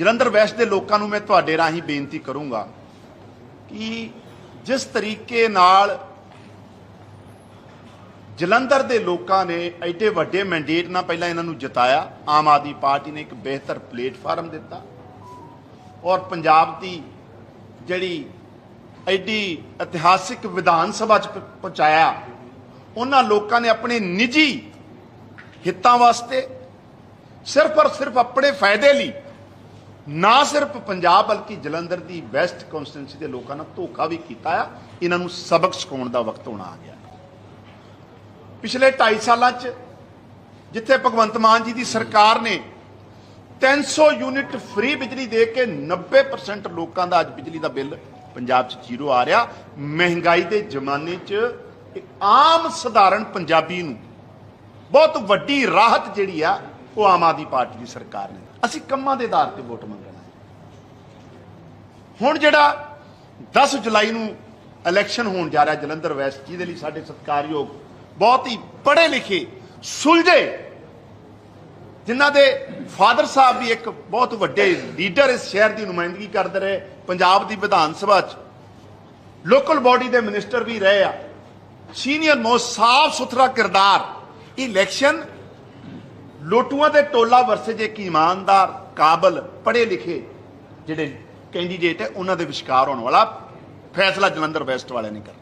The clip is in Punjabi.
ਜਲੰਧਰ ਵੈਸਟ ਦੇ ਲੋਕਾਂ ਨੂੰ ਮੈਂ ਤੁਹਾਡੇ ਰਾਹੀਂ ਬੇਨਤੀ ਕਰੂੰਗਾ ਕਿ ਜਿਸ ਤਰੀਕੇ ਨਾਲ ਜਲੰਧਰ ਦੇ ਲੋਕਾਂ ਨੇ ਐਡੇ ਵੱਡੇ ਮੈਂਡੇਟ ਨਾਲ ਪਹਿਲਾਂ ਇਹਨਾਂ ਨੂੰ ਜਿਤਾਇਆ, ਆਮ ਆਦਮੀ ਪਾਰਟੀ ਨੇ ਇੱਕ ਬਿਹਤਰ ਪਲੇਟਫਾਰਮ ਦਿੱਤਾ ਔਰ ਪੰਜਾਬ ਦੀ ਜਿਹੜੀ ਐਡੀ ਇਤਿਹਾਸਿਕ ਵਿਧਾਨ ਸਭਾ ਚ ਪਹੁੰਚਾਇਆ, ਉਹਨਾਂ ਲੋਕਾਂ ਨੇ ਆਪਣੇ ਨਿੱਜੀ ਹਿੱਤਾਂ ਵਾਸਤੇ ਸਿਰਫ ਔਰ ਸਿਰਫ ਆਪਣੇ ਫਾਇਦੇ ਲਈ ਨਾ ਸਿਰਫ ਪੰਜਾਬ ਬਲਕਿ ਜਲੰਧਰ ਦੀ ਵੈਸਟ ਕਨਸਟੀਟੈਂਸੀ ਦੇ ਲੋਕਾਂ ਨਾਲ ਧੋਖਾ ਵੀ ਕੀਤਾ ਆ, ਇਹਨਾਂ ਨੂੰ ਸਬਕ ਸਿਖਾਉਣ ਦਾ ਵਕਤ ਹੋਣਾ ਆ ਗਿਆ। ਪਿਛਲੇ 2.5 ਸਾਲਾਂ 'ਚ ਜਿੱਥੇ ਭਗਵੰਤ ਮਾਨ ਜੀ ਦੀ ਸਰਕਾਰ ਨੇ 300 ਯੂਨਿਟ ਫ੍ਰੀ ਬਿਜਲੀ ਦੇ ਕੇ 90% ਲੋਕਾਂ ਦਾ ਅੱਜ ਬਿਜਲੀ ਦਾ ਬਿੱਲ ਪੰਜਾਬ 'ਚ ਜ਼ੀਰੋ ਆ ਰਿਹਾ, ਮਹਿੰਗਾਈ ਦੇ ਜ਼ਮਾਨੇ 'ਚ ਇੱਕ ਆਮ ਸਧਾਰਨ ਪੰਜਾਬੀ ਨੂੰ ਬਹੁਤ ਵੱਡੀ ਰਾਹਤ ਜਿਹੜੀ ਆ ਉਹ ਆਮ ਆਦਮੀ ਪਾਰਟੀ ਦੀ ਸਰਕਾਰ ਨੇ। ਅਸੀਂ ਕੰਮਾਂ ਦੇ ਆਧਾਰ ਤੇ ਵੋਟ ਮੰਗਣਾ ਹੁਣ ਜਿਹੜਾ 10 ਜੁਲਾਈ ਨੂੰ ਇਲੈਕਸ਼ਨ ਹੋਣ ਜਾ ਰਿਹਾ ਜਲੰਧਰ ਵੈਸਟ, ਜਿਹਦੇ ਲਈ ਸਾਡੇ ਸਤਿਕਾਰਯੋਗ ਬਹੁਤ ਹੀ ਪੜ੍ਹੇ ਲਿਖੇ ਸੁਲਝੇ, ਜਿਨ੍ਹਾਂ ਦੇ ਫਾਦਰ ਸਾਹਿਬ ਵੀ ਇੱਕ ਬਹੁਤ ਵੱਡੇ ਲੀਡਰ ਇਸ ਸ਼ਹਿਰ ਦੀ ਨੁਮਾਇੰਦਗੀ ਕਰਦੇ ਰਹੇ, ਪੰਜਾਬ ਦੀ ਵਿਧਾਨ ਸਭਾ 'ਚ। ਲੋਕਲ ਬਾਡੀ ਦੇ ਮਿਨਿਸਟਰ ਵੀ ਰਹੇ ਆ। ਸੀਨੀਅਰ ਮੋਸਟ ਸਾਫ਼ ਸੁਥਰਾ ਕਿਰਦਾਰ। ਇਲੈਕਸ਼ਨ ਲੋਟੂਆਂ ਦੇ ਟੋਲਾ ਵਰਸੇ ਜੇ ਇੱਕ ਇਮਾਨਦਾਰ, ਕਾਬਲ ਪੜ੍ਹੇ ਲਿਖੇ ਜਿਹੜੇ ਕੈਂਡੀਡੇਟ ਹੈ, ਉਹਨਾਂ ਦੇ ਵਿਚਕਾਰ ਹੋਣ ਵਾਲਾ ਫੈਸਲਾ ਜਲੰਧਰ ਵੈਸਟ ਵਾਲਿਆਂ ਨੇ ਕਰਨਾ।